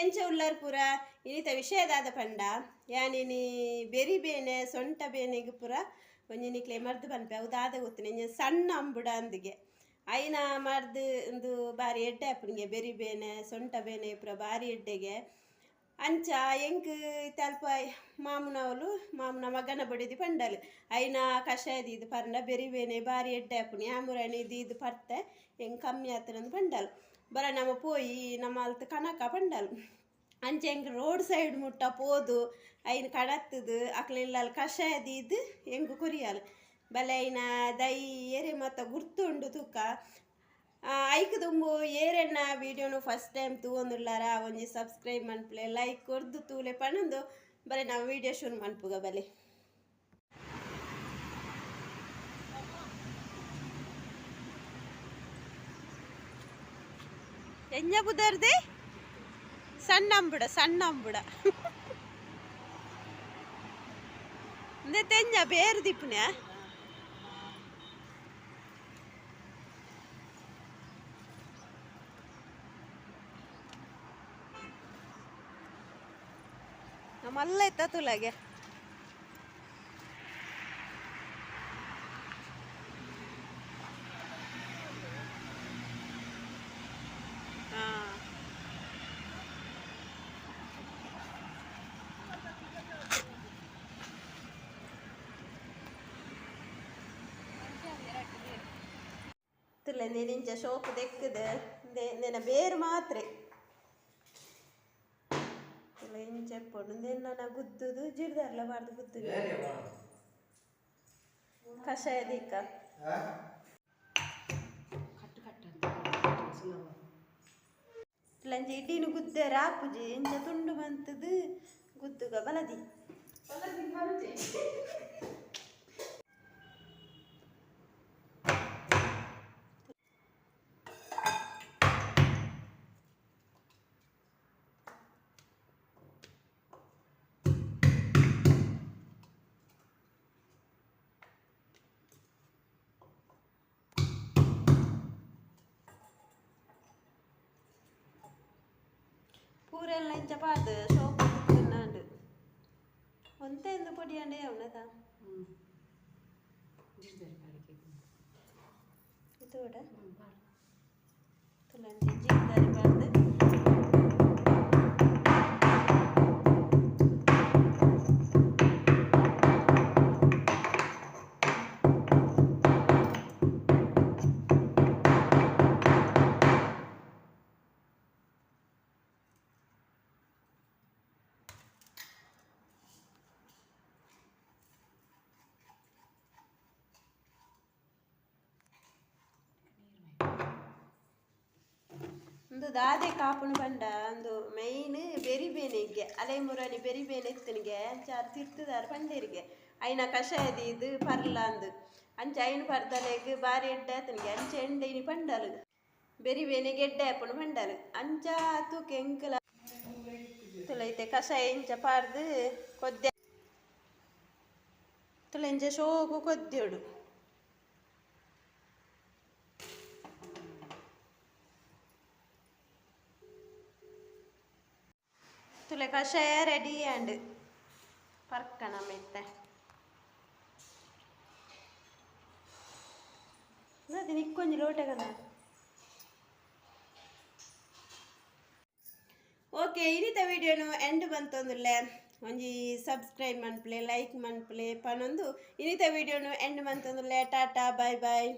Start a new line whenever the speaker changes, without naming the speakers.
ಎಂಚ ಉಳ್ಳಾರ್ ಪೂರ ಇನ್ನಿತ ವಿಷಯದಾದ ಪಂಡ. ಯಾನಿನಿ ಬೆರಿ ಬೇನೆ, ಸೊಂಟ ಬೇನೆಗೆ ಪೂರ ಒಂಜಿ ನಿಕ್ಲೆ ಮರ್ದು ಪನ್ಪೆ ಅವುದಾದ ಗೊತ್ತಿನ. ಸಣ್ಣ ಅಂಬುಡ ಅಂದಿಗೆ. ಐನ ಮರ್ದು ಒಂದು ಬಾರಿ ಎಡ್ಡೆ ಅಪ್ಪನಿಗೆ ಬೆರಿ ಬೇನೆ, ಸೊಂಟ ಬೇನೆ ಪೂರ ಬಾರಿ ಎಡ್ಡೆಗೆ. ಅಂಚ ಎಂಕ್ ತಲ್ಪ ಮಾಮುನವಲು ಮಾಮುನ ಮಗನ ಬಡಿದು ಪಂಡಲು. ಐನ ಕಷಾಯದ ಇದು ಪಂಡ ಬೆರಿ ಬೇನೆ ಬಾರಿ ಎಡ್ಡೆ ಅಪ್ಪನಿ ಆಮುರಣಿ ಇದು ಇದು ಪರ್ತೆ ಹೆಂಗೆ ಕಮ್ಮಿ ಆತನಂದು ಪಂಡಲು. ಬರ ನಮ್ಮ ಪೋಯಿ, ನಮ್ಮ ಅಲ್ತ ಕನಕ ಪಂಡಲ್ ಅಂಚೆ ಹೆಂಗೆ ರೋಡ್ ಸೈಡ್ ಮುಟ್ಟ ಪೋದು, ಐನ್ ಕಡತ್ತದು ಅಕ್ಲೆಲ್ಲ ಕಷಾಯದ ಇದು ಹೆಂಗು ಕೊರಿಯಲು. ಬಲೆ ಐನ ದೈ ಏರೆ ಮತ್ತ ಗುರ್ತುಂಡು ತೂಕ. ಐಕ್ ದುಂಬು ಏರೆನ್ನ ವಿಡಿಯೋನು ಫಸ್ಟ್ ಟೈಮ್ ತೂವೊಂದುಲ್ಲಾರ ಒಂಜಿ ಸಬ್ಸ್ಕ್ರೈಬ್ ಮನ್ಪ್ಲೆ ಲೈಕ್ ಕೊರ್ದು ತೂಲೆ ಪಣಂದು. ಬರೀ ನಾವು ವೀಡಿಯೋ ಶುರು ಮನ್ಪುಗ ಬಲೆ. ಎಂಜ ಬುದರ್ದೆ ಸಣ್ಣ ಅಂಬುಡ ಸಣ್ಣ ಅಂಬುಡ ಅಂದ್ರೆ ತೆಂಜ ಬೇರು ದಿಪ್ಪುನ್ಯಾ ನಮ್ಮಲ್ಲ ಇತ್ತ ತುಲಾಗೆ ತುಲ್ಲ ನೆನಿಂಚ ಶೋಕು ದೆಕ್ಕದ. ನೆನ ಬೇರು ಮಾತ್ರ. ಇಂಚ ಪೊಡು ನೆನ್ನ ಗುದ್ದುದು ಜಿಡ್ದಾರ್ಲ ಬಾರ್ದು ಗುದ್ದುದು. ಕಷಾಯ ದೀಕ. ತುಲಂಚ ಇಡೀನು ಗುದ್ದೆ ರಾಪುಜಿ. ಇಂಚ ತುಂಡು ಬಂತದು ಗುದ್ದುಗ ಬಲದಿ. కూరలు నుంచి పాదు సోపు తిన్నాడు వంత ఎందుకు పొడి అండి ఉన్నదా ఇది కూడా తులంటి ದಾದೆ ಕಾಪುನು ಬಂಡ ಒಂದು ಮೈನ್ ಬೆರಿಬೇನೆಗೆ ಅಲೆ ಮುರನಿ ಬೆರಿಬೇನೆ ಎತ್ತನಿಗೆ ಅಂಚಾರು ತಿರ್ತದಾರ ಪಂಡೇರಿಗೆ ಐನ ಕಷಾಯದ ಇದು ಪರ್ಲ ಅಂದು ಅಂಚ ಐನು ಪರ್ದಲೆಗ್ ಬಾರಿ ಎಡ್ಡೆ ಆತನಿಗೆ ಅಂಚ ಎಂಡೈನಿ ಪಂಡಲು ಬೆರಿಬೇನೆ ಗೆಡ್ಡೆ ಆಪುನು ಪಂಡಲು ಅಂಚ ತೂಕ ಎಂಕಲ ತುಲೈತೆ ಕಷಾಯ ಇಂಚ ಪಾರ್ದು ಕೊದ್ದೆ ತುಲೆಂಚ ಶೋಕು ಕೊದ್ದೆಡು ಕಷಾಯ ರೆಡಿ ಆ್ಯಂಡ್ ಪರ್ಕ ಮೆತ್ತೆ ಅದು ನಿಕ್ಕೊಂಜಿ ಲೋಟಗದ ಓಕೆ ಇನಿತ ವಿಡಿಯೋನು ಎಂಡ್ ಬಂತೊಂದುಲ್ಲೆ ಒಂಜಿ ಸಬ್ಸ್ಕ್ರೈಬ್ ಮನ್ಪ್ಲೆ ಲೈಕ್ ಮನ್ಪ್ಲೆ ಪನೊಂದು ಇನ್ನಿತ ವಿಡಿಯೋನು ಎಂಡ್ ಬಂತೊಂದುಲ್ಲೆ ಟಾಟಾ ಬಾಯ್ ಬಾಯ್